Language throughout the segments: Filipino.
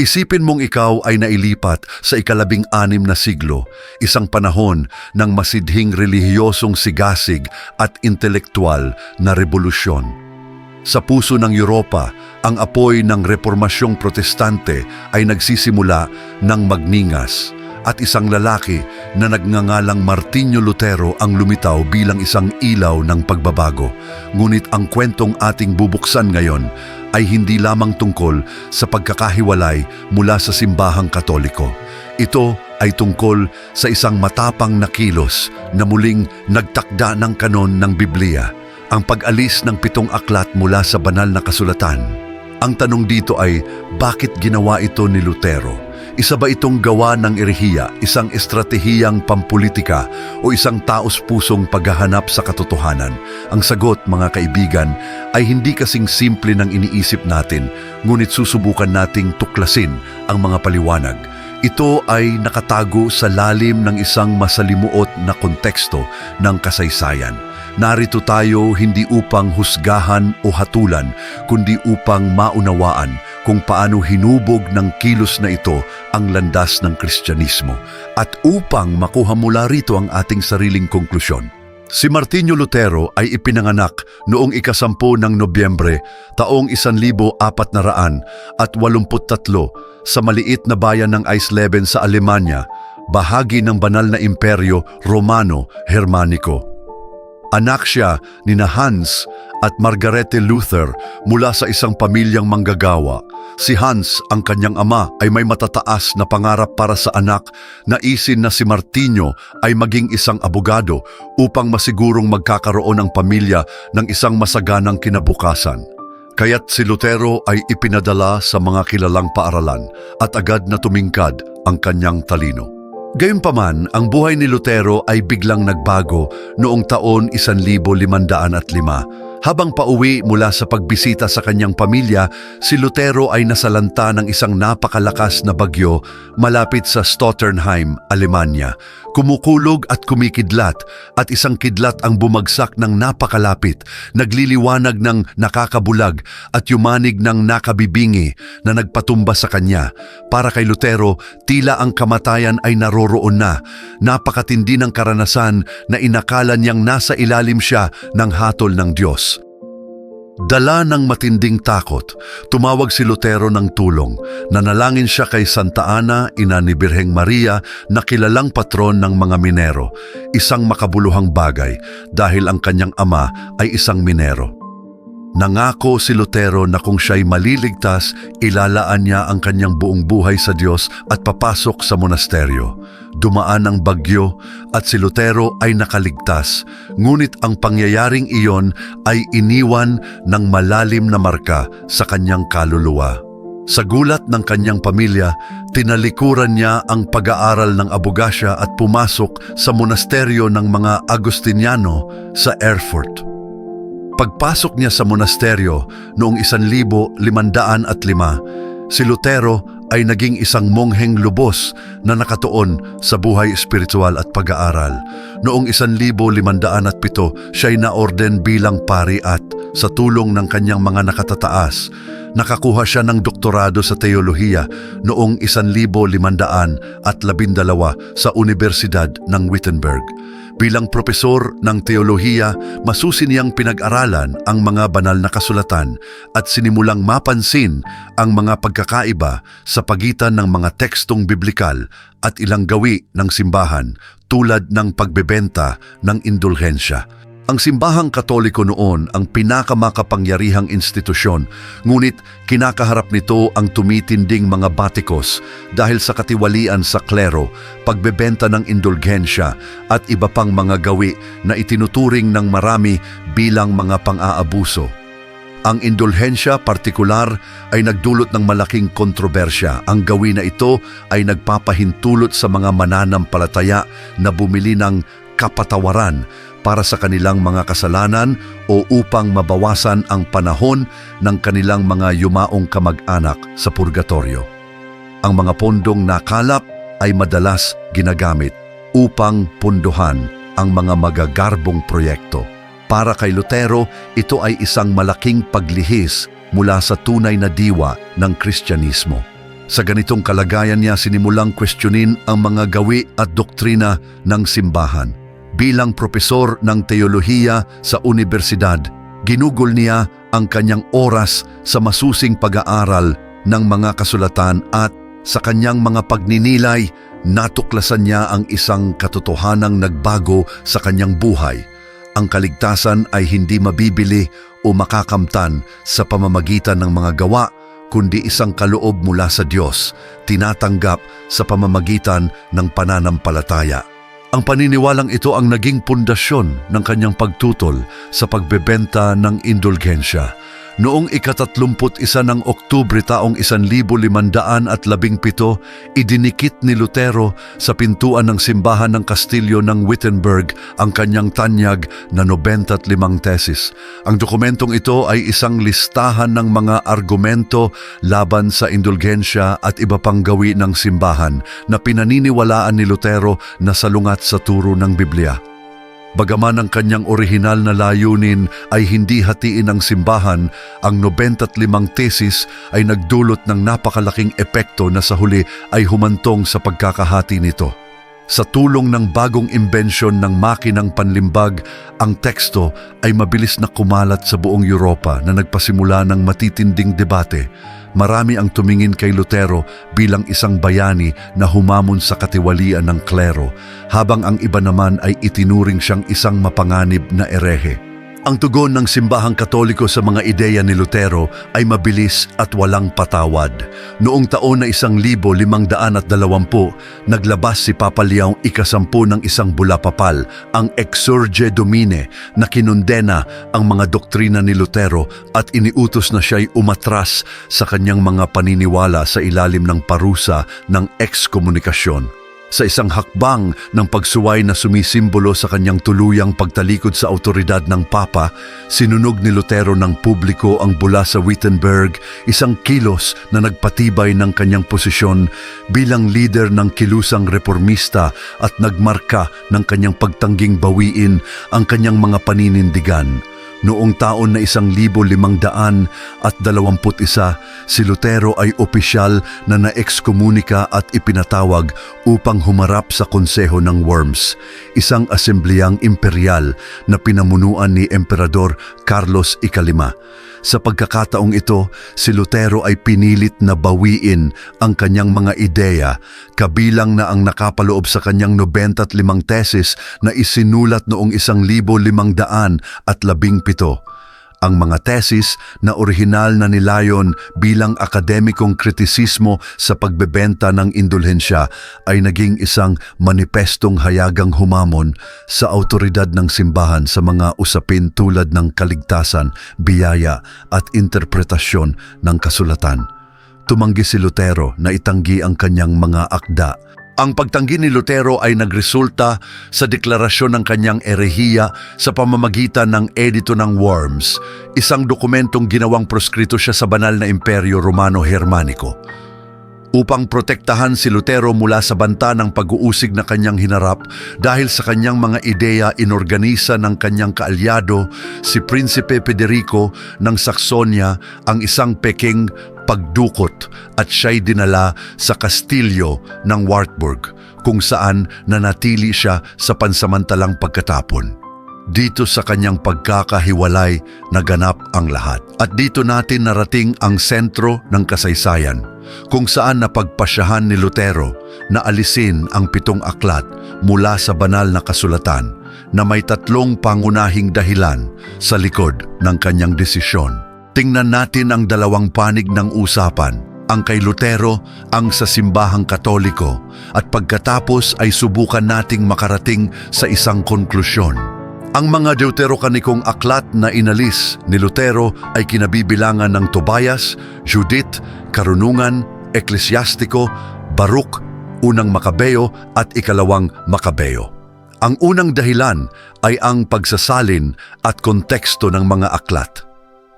Isipin mong ikaw ay nailipat sa ikalabing anim na siglo, isang panahon ng masidhing relihiyosong sigasig at intelektual na revolusyon. Sa puso ng Europa, ang apoy ng reformasyong protestante ay nagsisimula ng magningas at isang lalaki na nagngangalang Martinyo Lutero ang lumitaw bilang isang ilaw ng pagbabago. Ngunit ang kwentong ating bubuksan ngayon ay hindi lamang tungkol sa pagkakahiwalay mula sa simbahang katoliko. Ito ay tungkol sa isang matapang na kilos na muling nagtakda ng kanon ng Biblia, ang pag-alis ng pitong aklat mula sa banal na kasulatan. Ang tanong dito ay, bakit ginawa ito ni Lutero? Isa ba itong gawa ng erehiya, isang estratehiyang pampolitika o isang taos-pusong paghahanap sa katotohanan? Ang sagot, mga kaibigan, ay hindi kasing simple ng iniisip natin, ngunit susubukan nating tuklasin ang mga paliwanag. Ito ay nakatago sa lalim ng isang masalimuot na konteksto ng kasaysayan. Narito tayo hindi upang husgahan o hatulan, kundi upang maunawaan kung paano hinubog ng kilos na ito ang landas ng Kristyanismo at upang makuha mula rito ang ating sariling konklusyon. Si Martinyo Lutero ay ipinanganak noong ikasampu ng Nobyembre taong 1400 at 83 sa maliit na bayan ng Eisleben sa Alemanya, bahagi ng banal na imperyo Romano-Hermaniko. Anak siya ni na Hans at Margarete Luther mula sa isang pamilyang manggagawa. Si Hans, ang kanyang ama, ay may matataas na pangarap para sa anak na isin na si Martinyo ay maging isang abogado upang masigurong magkakaroon ang pamilya ng isang masaganang kinabukasan. Kaya't si Lutero ay ipinadala sa mga kilalang paaralan at agad na tumingkad ang kanyang talino. Gayunpaman, ang buhay ni Lutero ay biglang nagbago noong taon 1505. Habang pauwi mula sa pagbisita sa kanyang pamilya, si Lutero ay nasalanta ng isang napakalakas na bagyo malapit sa Stotternheim, Alemanya. Kumukulog at kumikidlat at isang kidlat ang bumagsak ng napakalapit, nagliliwanag ng nakakabulag at yumanig ng nakabibingi na nagpatumba sa kanya. Para kay Lutero, tila ang kamatayan ay naroroon na. Napakatindi ng karanasan na inakala niyang nasa ilalim siya ng hatol ng Diyos. Dala ng matinding takot, tumawag si Lutero ng tulong. Nanalangin siya kay Santa Ana, ina ni Birheng Maria, na kilalang patron ng mga minero. Isang makabuluhang bagay dahil ang kanyang ama ay isang minero. Nangako si Lutero na kung siya'y maliligtas, ilalaan niya ang kanyang buong buhay sa Diyos at papasok sa monasteryo. Dumaan ang bagyo at si Lutero ay nakaligtas, ngunit ang pangyayaring iyon ay iniwan ng malalim na marka sa kanyang kaluluwa. Sa gulat ng kanyang pamilya, tinalikuran niya ang pag-aaral ng abogasya at pumasok sa monasteryo ng mga Agustiniano sa Erfurt. Pagpasok niya sa monasteryo noong 1505, si Lutero ay naging isang mongheng lubos na nakatuon sa buhay espiritual at pag-aaral. Noong 1507, siya'y naorden bilang pari at sa tulong ng kanyang mga nakatataas, nakakuha siya ng doktorado sa teolohiya noong 1512 sa Universidad ng Wittenberg. Bilang propesor ng teolohiya, masusi niyang pinag-aralan ang mga banal na kasulatan at sinimulang mapansin ang mga pagkakaiba sa pagitan ng mga tekstong biblikal at ilang gawi ng simbahan tulad ng pagbebenta ng indulhensya. Ang simbahang katoliko noon ang pinakamakapangyarihang institusyon, ngunit kinakaharap nito ang tumitinding mga batikos dahil sa katiwalian sa klero, pagbebenta ng indulgensya at iba pang mga gawi na itinuturing ng marami bilang mga pang-aabuso. Ang indulhensya partikular ay nagdulot ng malaking kontrobersya. Ang gawin na ito ay nagpapahintulot sa mga mananampalataya na bumili ng kapatawaran para sa kanilang mga kasalanan o upang mabawasan ang panahon ng kanilang mga yumaong kamag-anak sa purgatorio. Ang mga pondong nakalap ay madalas ginagamit upang punduhan ang mga magagarbong proyekto. Para kay Lutero, ito ay isang malaking paglihis mula sa tunay na diwa ng Kristyanismo. Sa ganitong kalagayan niya sinimulang kwestiyonin ang mga gawi at doktrina ng simbahan. Bilang propesor ng teolohiya sa universidad, ginugol niya ang kanyang oras sa masusing pag-aaral ng mga kasulatan at sa kanyang mga pagninilay, natuklasan niya ang isang katotohanang nagbago sa kanyang buhay. Ang kaligtasan ay hindi mabibili o makakamtan sa pamamagitan ng mga gawa, kundi isang kaloob mula sa Diyos, tinatanggap sa pamamagitan ng pananampalataya. Ang paniniwalang ito ang naging pundasyon ng kanyang pagtutol sa pagbebenta ng indulgensya. Noong ikatatlumput isa ng Oktubre taong 1517, idinikit ni Lutero sa pintuan ng simbahan ng Kastilyo ng Wittenberg ang kanyang tanyag na 95 tesis. Ang dokumentong ito ay isang listahan ng mga argumento laban sa indulgensya at iba pang gawi ng simbahan na pinaniniwalaan ni Lutero na salungat sa turo ng Biblia. Bagaman ang kanyang orihinal na layunin ay hindi hatiin ang simbahan, ang 95 tesis ay nagdulot ng napakalaking epekto na sa huli ay humantong sa pagkakahati nito. Sa tulong ng bagong imbensyon ng makinang panlimbag, ang teksto ay mabilis na kumalat sa buong Europa na nagpasimula ng matitinding debate. Marami ang tumingin kay Lutero bilang isang bayani na humamon sa katiwalian ng klero, habang ang iba naman ay itinuring siyang isang mapanganib na erehe. Ang tugon ng simbahang katoliko sa mga ideya ni Lutero ay mabilis at walang patawad. Noong taon na isang libo limang daan at dalawampu, naglabas si Papa Leong ikasampu ng isang bula papal, ang Exurge Domine, na kinundena ang mga doktrina ni Lutero at iniutos na siya'y umatras sa kanyang mga paniniwala sa ilalim ng parusa ng ekskomunikasyon sa isang hakbang ng pagsuway na sumisimbolo sa kanyang tuluyang pagtalikod sa autoridad ng Papa, sinunog ni Lutero ng publiko ang bula sa Wittenberg, isang kilos na nagpatibay ng kanyang posisyon bilang leader ng kilusang reformista at nagmarka ng kanyang pagtangging bawiin ang kanyang mga paninindigan. Noong taon na isang libo limang daan at dalawamput isa, si Lutero ay opisyal na naekskomunika at ipinatawag upang humarap sa konseho ng Worms, isang asembleyang imperial na pinamunuan ni Emperador Carlos Ikalima. Sa pagkakataong ito, si Lutero ay pinilit na bawiin ang kanyang mga ideya, kabilang na ang nakapaloob sa kanyang 95 tesis na isinulat noong 1500 at labing pito. Ang mga tesis na orihinal na nilayon bilang akademikong kritisismo sa pagbebenta ng indulhensya ay naging isang manifestong hayagang humamon sa autoridad ng simbahan sa mga usapin tulad ng kaligtasan, biyaya at interpretasyon ng kasulatan. Tumanggi si Lutero na itanggi ang kanyang mga akda ang pagtanggi ni Lutero ay nagresulta sa deklarasyon ng kanyang erehiya sa pamamagitan ng Edito ng Worms, isang dokumentong ginawang proskrito siya sa banal na Imperyo Romano Germanico. Upang protektahan si Lutero mula sa banta ng pag-uusig na kanyang hinarap dahil sa kanyang mga ideya inorganisa ng kanyang kaalyado, si Prinsipe Federico ng Saxonia ang isang peking pagdukot at siya'y dinala sa kastilyo ng Wartburg kung saan nanatili siya sa pansamantalang pagkatapon. Dito sa kanyang pagkakahiwalay naganap ang lahat. At dito natin narating ang sentro ng kasaysayan kung saan napagpasyahan ni Lutero na alisin ang pitong aklat mula sa banal na kasulatan na may tatlong pangunahing dahilan sa likod ng kanyang desisyon. Tingnan natin ang dalawang panig ng usapan, ang kay Lutero, ang sa simbahang katoliko, at pagkatapos ay subukan nating makarating sa isang konklusyon. Ang mga deuterokanikong aklat na inalis ni Lutero ay kinabibilangan ng Tobias, Judith, Karunungan, Eklesyastiko, Baruk, Unang Makabeo at Ikalawang Makabeo. Ang unang dahilan ay ang pagsasalin at konteksto ng mga aklat.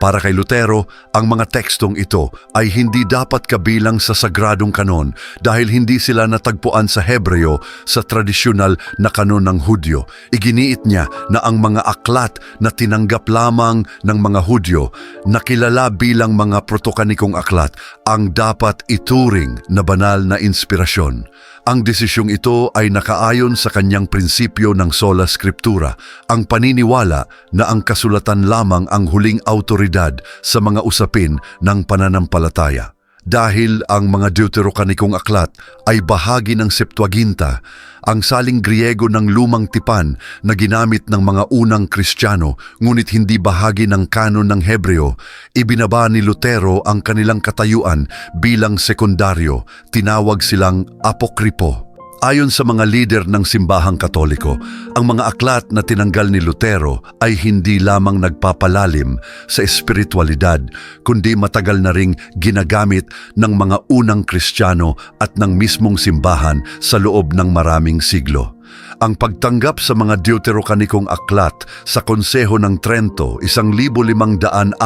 Para kay Lutero, ang mga tekstong ito ay hindi dapat kabilang sa sagradong kanon dahil hindi sila natagpuan sa Hebreo sa tradisyonal na kanon ng Hudyo. Iginiit niya na ang mga aklat na tinanggap lamang ng mga Hudyo na kilala bilang mga protokanikong aklat ang dapat ituring na banal na inspirasyon. Ang desisyong ito ay nakaayon sa kanyang prinsipyo ng sola scriptura, ang paniniwala na ang kasulatan lamang ang huling autoridad sa mga usapin ng pananampalataya. Dahil ang mga deuterokanikong aklat ay bahagi ng Septuaginta, ang saling Griego ng lumang tipan na ginamit ng mga unang Kristiyano ngunit hindi bahagi ng kanon ng Hebreo, ibinaba ni Lutero ang kanilang katayuan bilang sekundaryo, tinawag silang apokripo. Ayon sa mga lider ng simbahang katoliko, ang mga aklat na tinanggal ni Lutero ay hindi lamang nagpapalalim sa espiritualidad, kundi matagal na ring ginagamit ng mga unang Kristiyano at ng mismong simbahan sa loob ng maraming siglo. Ang pagtanggap sa mga deuterokanikong aklat sa Konseho ng Trento, 1545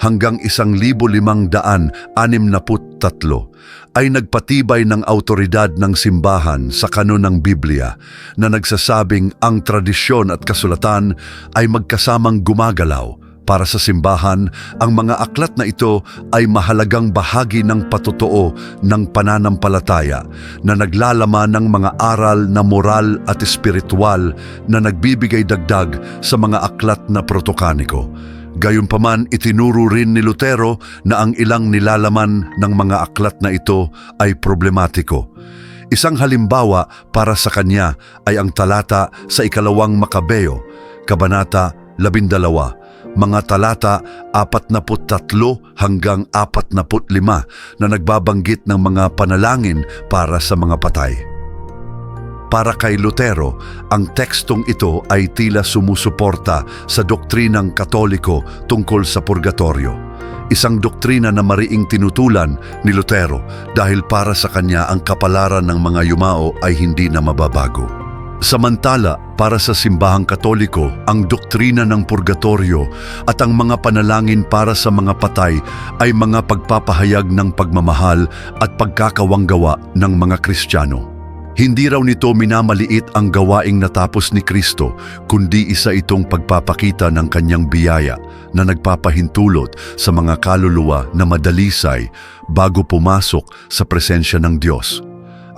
hanggang 1563 ay nagpatibay ng autoridad ng simbahan sa kanon ng Biblia na nagsasabing ang tradisyon at kasulatan ay magkasamang gumagalaw para sa simbahan, ang mga aklat na ito ay mahalagang bahagi ng patotoo ng pananampalataya na naglalaman ng mga aral na moral at espiritual na nagbibigay dagdag sa mga aklat na protokaniko. Gayunpaman, itinuro rin ni Lutero na ang ilang nilalaman ng mga aklat na ito ay problematiko. Isang halimbawa para sa kanya ay ang talata sa ikalawang Makabeo, Kabanata 12, mga talata 43 hanggang 45 na nagbabanggit ng mga panalangin para sa mga patay. Para kay Lutero, ang tekstong ito ay tila sumusuporta sa doktrinang katoliko tungkol sa purgatorio. Isang doktrina na mariing tinutulan ni Lutero dahil para sa kanya ang kapalaran ng mga yumao ay hindi na mababago. Samantala, para sa simbahang katoliko, ang doktrina ng purgatorio at ang mga panalangin para sa mga patay ay mga pagpapahayag ng pagmamahal at pagkakawanggawa ng mga Kristiyano. Hindi raw nito minamaliit ang gawaing natapos ni Kristo, kundi isa itong pagpapakita ng kanyang biyaya na nagpapahintulot sa mga kaluluwa na madalisay bago pumasok sa presensya ng Diyos.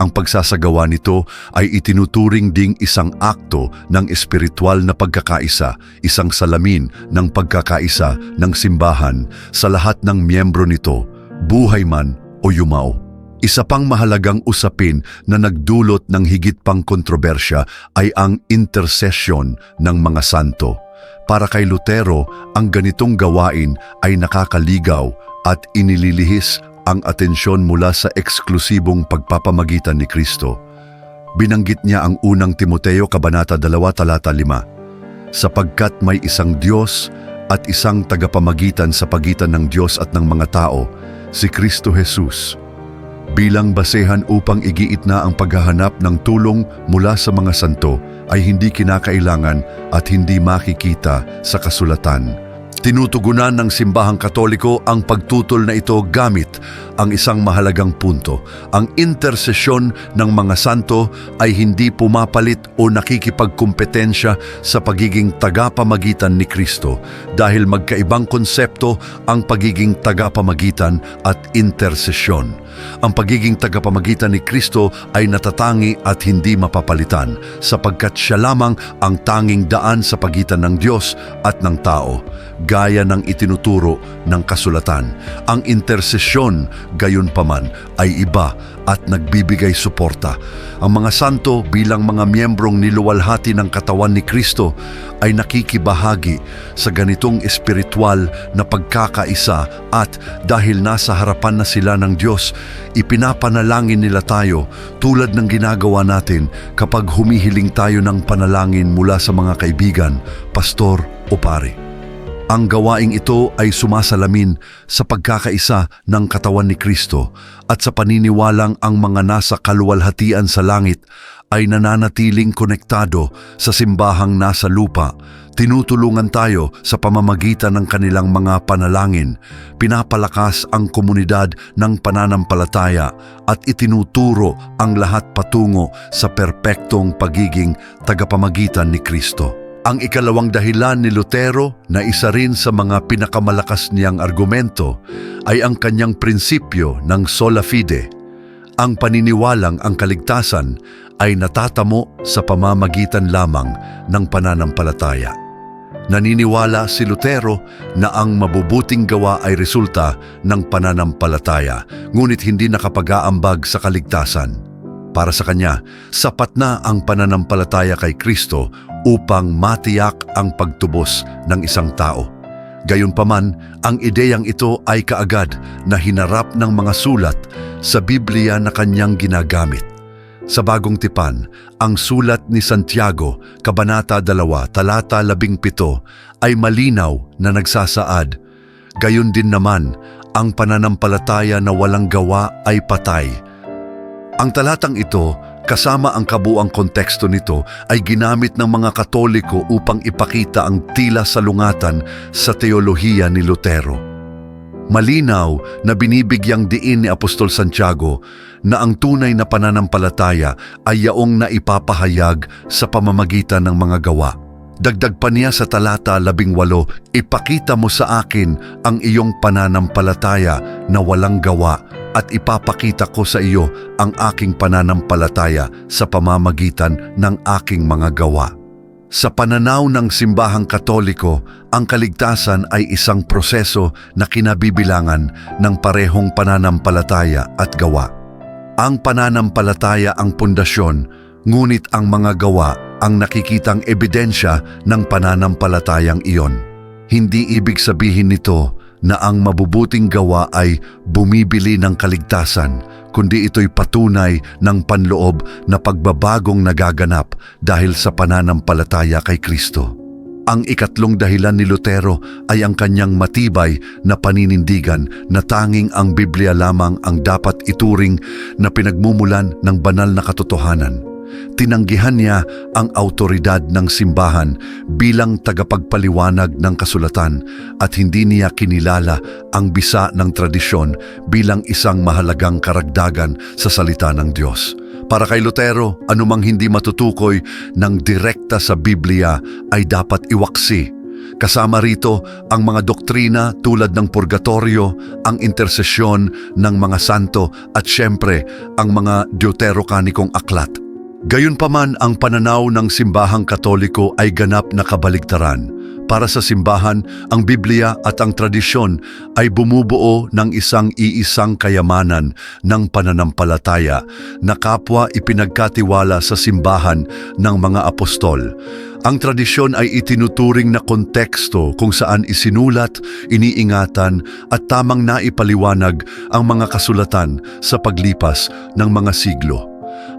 Ang pagsasagawa nito ay itinuturing ding isang akto ng espiritual na pagkakaisa, isang salamin ng pagkakaisa ng simbahan sa lahat ng miyembro nito, buhay man o yumao. Isa pang mahalagang usapin na nagdulot ng higit pang kontrobersya ay ang intercession ng mga santo. Para kay Lutero, ang ganitong gawain ay nakakaligaw at inililihis ang atensyon mula sa eksklusibong pagpapamagitan ni Kristo. Binanggit niya ang unang Timoteo Kabanata 2 Talata 5, sapagkat may isang Diyos at isang tagapamagitan sa pagitan ng Diyos at ng mga tao, si Kristo Jesus. Bilang basehan upang igiit na ang paghahanap ng tulong mula sa mga santo ay hindi kinakailangan at hindi makikita sa kasulatan. Tinutugunan ng simbahang katoliko ang pagtutol na ito gamit ang isang mahalagang punto. Ang intersesyon ng mga santo ay hindi pumapalit o nakikipagkumpetensya sa pagiging tagapamagitan ni Kristo dahil magkaibang konsepto ang pagiging tagapamagitan at intersesyon. Ang pagiging tagapamagitan ni Kristo ay natatangi at hindi mapapalitan sapagkat siya lamang ang tanging daan sa pagitan ng Diyos at ng tao gaya ng itinuturo ng kasulatan. Ang intersesyon gayon paman ay iba at nagbibigay suporta. Ang mga santo bilang mga miyembrong niluwalhati ng katawan ni Kristo ay nakikibahagi sa ganitong espiritual na pagkakaisa at dahil nasa harapan na sila ng Diyos, ipinapanalangin nila tayo tulad ng ginagawa natin kapag humihiling tayo ng panalangin mula sa mga kaibigan, pastor o pare. Ang gawaing ito ay sumasalamin sa pagkakaisa ng katawan ni Kristo at sa paniniwalang ang mga nasa kaluwalhatian sa langit ay nananatiling konektado sa simbahang nasa lupa Tinutulungan tayo sa pamamagitan ng kanilang mga panalangin, pinapalakas ang komunidad ng pananampalataya at itinuturo ang lahat patungo sa perpektong pagiging tagapamagitan ni Kristo. Ang ikalawang dahilan ni Lutero na isa rin sa mga pinakamalakas niyang argumento ay ang kanyang prinsipyo ng sola fide. Ang paniniwalang ang kaligtasan ay natatamo sa pamamagitan lamang ng pananampalataya. Naniniwala si Lutero na ang mabubuting gawa ay resulta ng pananampalataya, ngunit hindi nakapag-aambag sa kaligtasan. Para sa kanya, sapat na ang pananampalataya kay Kristo upang matiyak ang pagtubos ng isang tao. Gayunpaman, ang ideyang ito ay kaagad na hinarap ng mga sulat sa Biblia na kanyang ginagamit. Sa bagong tipan, ang sulat ni Santiago, Kabanata 2, Talata 17 ay malinaw na nagsasaad. Gayon din naman, ang pananampalataya na walang gawa ay patay. Ang talatang ito, kasama ang kabuang konteksto nito, ay ginamit ng mga Katoliko upang ipakita ang tila salungatan sa teolohiya ni Lutero. Malinaw na binibigyang diin ni Apostol Santiago na ang tunay na pananampalataya ay yaong naipapahayag sa pamamagitan ng mga gawa. Dagdag pa niya sa talata 18, ipakita mo sa akin ang iyong pananampalataya na walang gawa at ipapakita ko sa iyo ang aking pananampalataya sa pamamagitan ng aking mga gawa. Sa pananaw ng simbahang katoliko, ang kaligtasan ay isang proseso na kinabibilangan ng parehong pananampalataya at gawa. Ang pananampalataya ang pundasyon, ngunit ang mga gawa ang nakikitang ebidensya ng pananampalatayang iyon. Hindi ibig sabihin nito na ang mabubuting gawa ay bumibili ng kaligtasan, kundi ito'y patunay ng panloob na pagbabagong nagaganap dahil sa pananampalataya kay Kristo. Ang ikatlong dahilan ni Lutero ay ang kanyang matibay na paninindigan na tanging ang Biblia lamang ang dapat ituring na pinagmumulan ng banal na katotohanan. Tinanggihan niya ang autoridad ng simbahan bilang tagapagpaliwanag ng kasulatan at hindi niya kinilala ang bisa ng tradisyon bilang isang mahalagang karagdagan sa salita ng Diyos. Para kay Lutero, anumang hindi matutukoy ng direkta sa Biblia ay dapat iwaksi Kasama rito ang mga doktrina tulad ng purgatorio, ang intersesyon ng mga santo at syempre ang mga deuterokanikong aklat. Gayunpaman ang pananaw ng simbahang katoliko ay ganap na kabaligtaran. Para sa simbahan, ang Biblia at ang tradisyon ay bumubuo ng isang iisang kayamanan ng pananampalataya na kapwa ipinagkatiwala sa simbahan ng mga apostol. Ang tradisyon ay itinuturing na konteksto kung saan isinulat, iniingatan at tamang naipaliwanag ang mga kasulatan sa paglipas ng mga siglo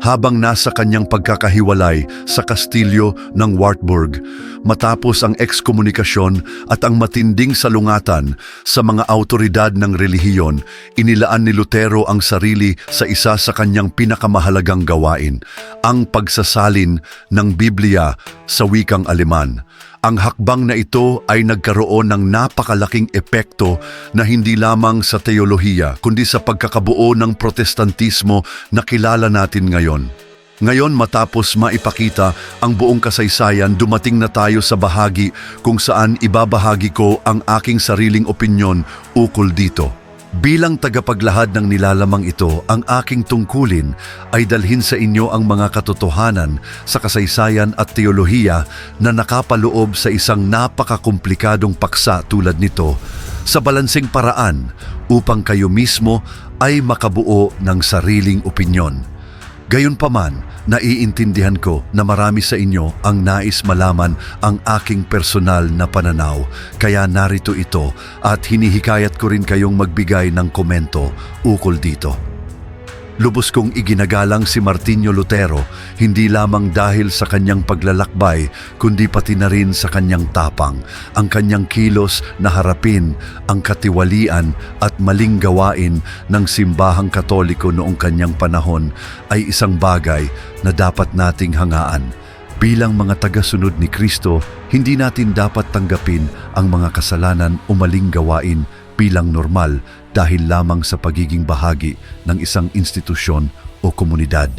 habang nasa kanyang pagkakahiwalay sa kastilyo ng Wartburg matapos ang ekskomunikasyon at ang matinding salungatan sa mga autoridad ng relihiyon, inilaan ni Lutero ang sarili sa isa sa kanyang pinakamahalagang gawain, ang pagsasalin ng Biblia sa wikang Aleman. Ang hakbang na ito ay nagkaroon ng napakalaking epekto na hindi lamang sa teolohiya kundi sa pagkakabuo ng protestantismo na kilala natin ngayon. Ngayon matapos maipakita ang buong kasaysayan, dumating na tayo sa bahagi kung saan ibabahagi ko ang aking sariling opinyon ukol dito. Bilang tagapaglahad ng nilalamang ito, ang aking tungkulin ay dalhin sa inyo ang mga katotohanan sa kasaysayan at teolohiya na nakapaloob sa isang napakakomplikadong paksa tulad nito sa balansing paraan upang kayo mismo ay makabuo ng sariling opinyon. Gayunpaman, naiintindihan ko na marami sa inyo ang nais malaman ang aking personal na pananaw, kaya narito ito at hinihikayat ko rin kayong magbigay ng komento ukol dito. Lubos kong iginagalang si Martinho Lutero hindi lamang dahil sa kanyang paglalakbay kundi pati na rin sa kanyang tapang, ang kanyang kilos na harapin ang katiwalian at maling gawain ng simbahang katoliko noong kanyang panahon ay isang bagay na dapat nating hangaan. Bilang mga tagasunod ni Kristo, hindi natin dapat tanggapin ang mga kasalanan o maling gawain bilang normal dahil lamang sa pagiging bahagi ng isang institusyon o komunidad.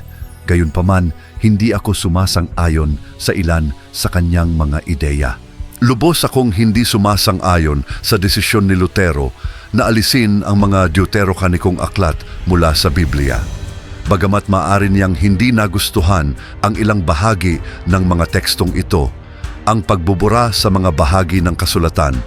Gayunpaman, hindi ako sumasang-ayon sa ilan sa kanyang mga ideya. Lubos akong hindi sumasang-ayon sa desisyon ni Lutero na alisin ang mga deuterokanikong aklat mula sa Biblia. Bagamat maaari niyang hindi nagustuhan ang ilang bahagi ng mga tekstong ito, ang pagbubura sa mga bahagi ng kasulatan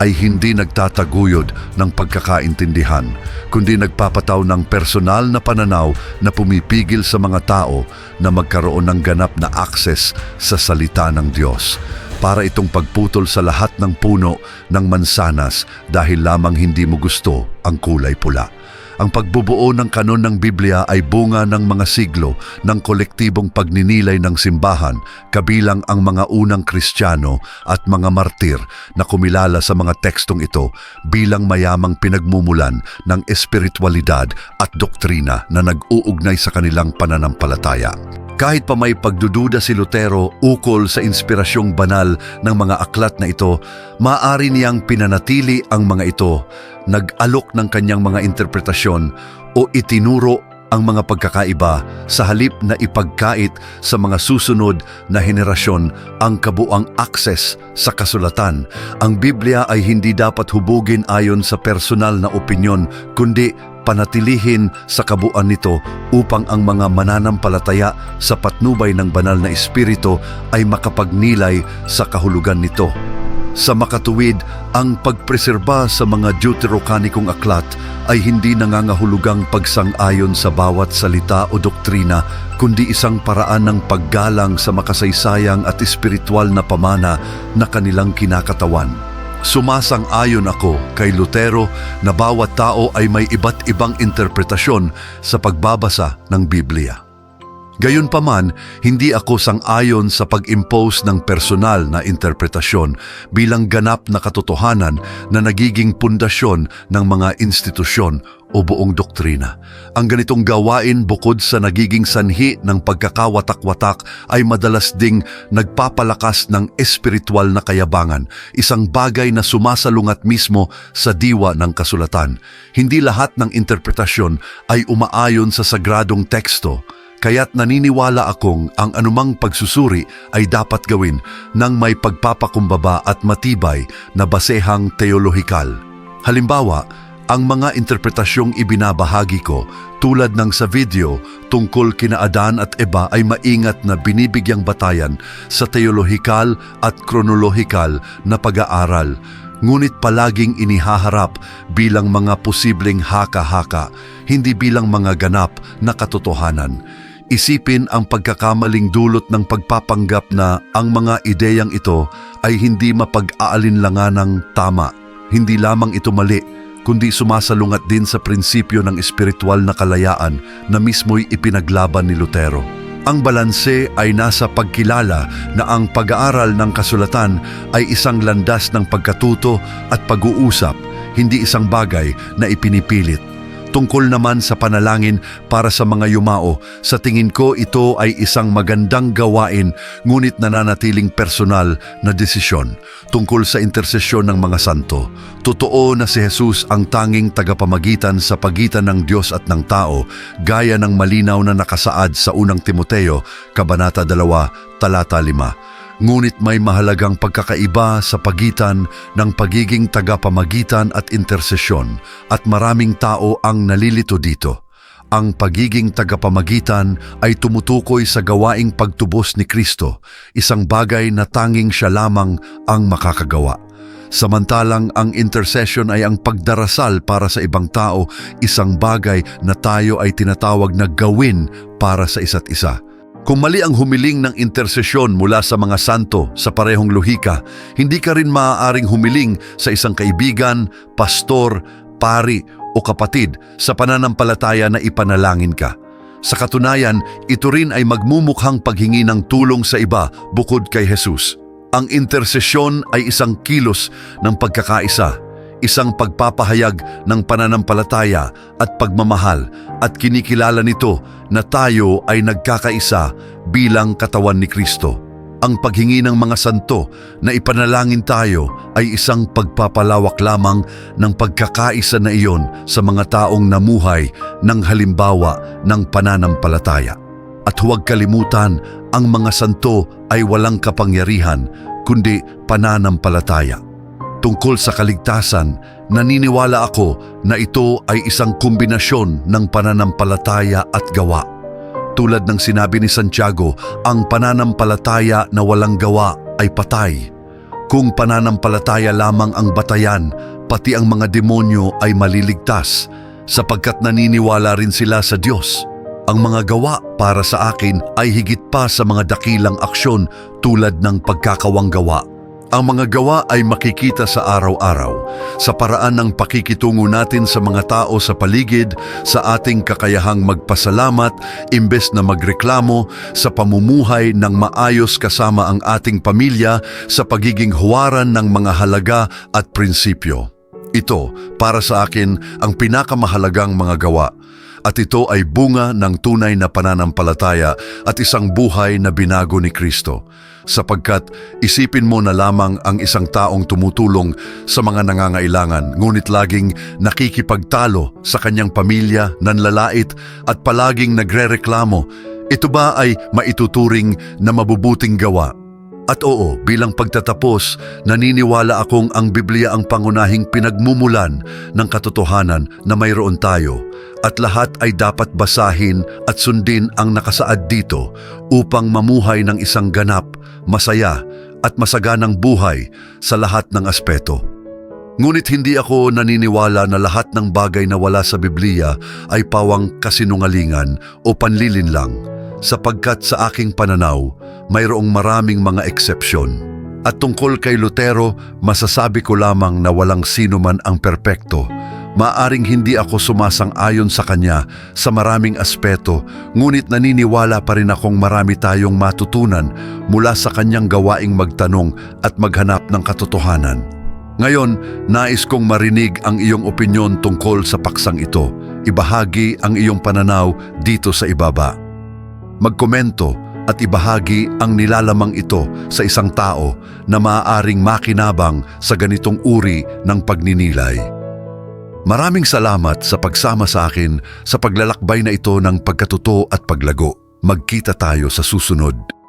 ay hindi nagtataguyod ng pagkakaintindihan, kundi nagpapataw ng personal na pananaw na pumipigil sa mga tao na magkaroon ng ganap na akses sa salita ng Diyos para itong pagputol sa lahat ng puno ng mansanas dahil lamang hindi mo gusto ang kulay pula. Ang pagbubuo ng kanon ng Biblia ay bunga ng mga siglo ng kolektibong pagninilay ng simbahan kabilang ang mga unang Kristiyano at mga martir na kumilala sa mga tekstong ito bilang mayamang pinagmumulan ng espiritualidad at doktrina na nag-uugnay sa kanilang pananampalataya. Kahit pa may pagdududa si Lutero ukol sa inspirasyong banal ng mga aklat na ito, maaari niyang pinanatili ang mga ito, nag-alok ng kanyang mga interpretasyon o itinuro ang mga pagkakaiba sa halip na ipagkait sa mga susunod na henerasyon ang kabuang akses sa kasulatan. Ang Biblia ay hindi dapat hubugin ayon sa personal na opinyon, kundi panatilihin sa kabuuan nito upang ang mga mananampalataya sa patnubay ng banal na espiritu ay makapagnilay sa kahulugan nito. Sa makatuwid, ang pagpreserba sa mga deuterokanikong aklat ay hindi nangangahulugang pagsang-ayon sa bawat salita o doktrina, kundi isang paraan ng paggalang sa makasaysayang at espiritual na pamana na kanilang kinakatawan. Sumasang-ayon ako kay Lutero na bawat tao ay may iba't ibang interpretasyon sa pagbabasa ng Biblia. Gayunpaman, hindi ako sang-ayon sa pag-impose ng personal na interpretasyon bilang ganap na katotohanan na nagiging pundasyon ng mga institusyon o buong doktrina. Ang ganitong gawain bukod sa nagiging sanhi ng pagkakawatak-watak ay madalas ding nagpapalakas ng espiritual na kayabangan, isang bagay na sumasalungat mismo sa diwa ng kasulatan. Hindi lahat ng interpretasyon ay umaayon sa sagradong teksto, Kaya't naniniwala akong ang anumang pagsusuri ay dapat gawin ng may pagpapakumbaba at matibay na basehang teolohikal. Halimbawa, ang mga interpretasyong ibinabahagi ko tulad ng sa video tungkol kina Adan at Eba ay maingat na binibigyang batayan sa teolohikal at kronolohikal na pag-aaral ngunit palaging inihaharap bilang mga posibleng haka-haka, hindi bilang mga ganap na katotohanan. Isipin ang pagkakamaling dulot ng pagpapanggap na ang mga ideyang ito ay hindi mapag-aalinlangan ng tama. Hindi lamang ito mali, kundi sumasalungat din sa prinsipyo ng espiritual na kalayaan na mismo'y ipinaglaban ni Lutero. Ang balanse ay nasa pagkilala na ang pag-aaral ng kasulatan ay isang landas ng pagkatuto at pag-uusap, hindi isang bagay na ipinipilit. Tungkol naman sa panalangin para sa mga yumao, sa tingin ko ito ay isang magandang gawain ngunit nananatiling personal na desisyon tungkol sa intersesyon ng mga santo. Totoo na si Jesus ang tanging tagapamagitan sa pagitan ng Diyos at ng tao, gaya ng malinaw na nakasaad sa unang Timoteo, Kabanata 2, Talata 5. Ngunit may mahalagang pagkakaiba sa pagitan ng pagiging tagapamagitan at intersesyon at maraming tao ang nalilito dito. Ang pagiging tagapamagitan ay tumutukoy sa gawaing pagtubos ni Kristo, isang bagay na tanging siya lamang ang makakagawa. Samantalang ang intercession ay ang pagdarasal para sa ibang tao, isang bagay na tayo ay tinatawag na gawin para sa isa't isa. Kung mali ang humiling ng intersesyon mula sa mga santo sa parehong lohika, hindi ka rin maaaring humiling sa isang kaibigan, pastor, pari o kapatid sa pananampalataya na ipanalangin ka. Sa katunayan, ito rin ay magmumukhang paghingi ng tulong sa iba bukod kay Jesus. Ang intersesyon ay isang kilos ng pagkakaisa isang pagpapahayag ng pananampalataya at pagmamahal at kinikilala nito na tayo ay nagkakaisa bilang katawan ni Kristo. Ang paghingi ng mga santo na ipanalangin tayo ay isang pagpapalawak lamang ng pagkakaisa na iyon sa mga taong namuhay ng halimbawa ng pananampalataya. At huwag kalimutan, ang mga santo ay walang kapangyarihan kundi pananampalataya. Tungkol sa kaligtasan, naniniwala ako na ito ay isang kombinasyon ng pananampalataya at gawa. Tulad ng sinabi ni Santiago, ang pananampalataya na walang gawa ay patay. Kung pananampalataya lamang ang batayan, pati ang mga demonyo ay maliligtas sapagkat naniniwala rin sila sa Diyos. Ang mga gawa para sa akin ay higit pa sa mga dakilang aksyon tulad ng pagkakawang gawa. Ang mga gawa ay makikita sa araw-araw sa paraan ng pakikitungo natin sa mga tao sa paligid, sa ating kakayahang magpasalamat imbes na magreklamo, sa pamumuhay ng maayos kasama ang ating pamilya, sa pagiging huwaran ng mga halaga at prinsipyo. Ito, para sa akin, ang pinakamahalagang mga gawa at ito ay bunga ng tunay na pananampalataya at isang buhay na binago ni Kristo. Sapagkat isipin mo na lamang ang isang taong tumutulong sa mga nangangailangan ngunit laging nakikipagtalo sa kanyang pamilya, nanlalait at palaging nagrereklamo. Ito ba ay maituturing na mabubuting gawa? At oo, bilang pagtatapos, naniniwala akong ang Biblia ang pangunahing pinagmumulan ng katotohanan na mayroon tayo at lahat ay dapat basahin at sundin ang nakasaad dito upang mamuhay ng isang ganap, masaya at masaganang buhay sa lahat ng aspeto. Ngunit hindi ako naniniwala na lahat ng bagay na wala sa Biblia ay pawang kasinungalingan o panlilin lang, sapagkat sa aking pananaw, mayroong maraming mga eksepsyon. At tungkol kay Lutero, masasabi ko lamang na walang sino man ang perpekto. Maaring hindi ako sumasang-ayon sa kanya sa maraming aspeto, ngunit naniniwala pa rin akong marami tayong matutunan mula sa kanyang gawaing magtanong at maghanap ng katotohanan. Ngayon, nais kong marinig ang iyong opinyon tungkol sa paksang ito. Ibahagi ang iyong pananaw dito sa ibaba. Magkomento at ibahagi ang nilalamang ito sa isang tao na maaaring makinabang sa ganitong uri ng pagninilay. Maraming salamat sa pagsama sa akin sa paglalakbay na ito ng pagkatuto at paglago. Magkita tayo sa susunod.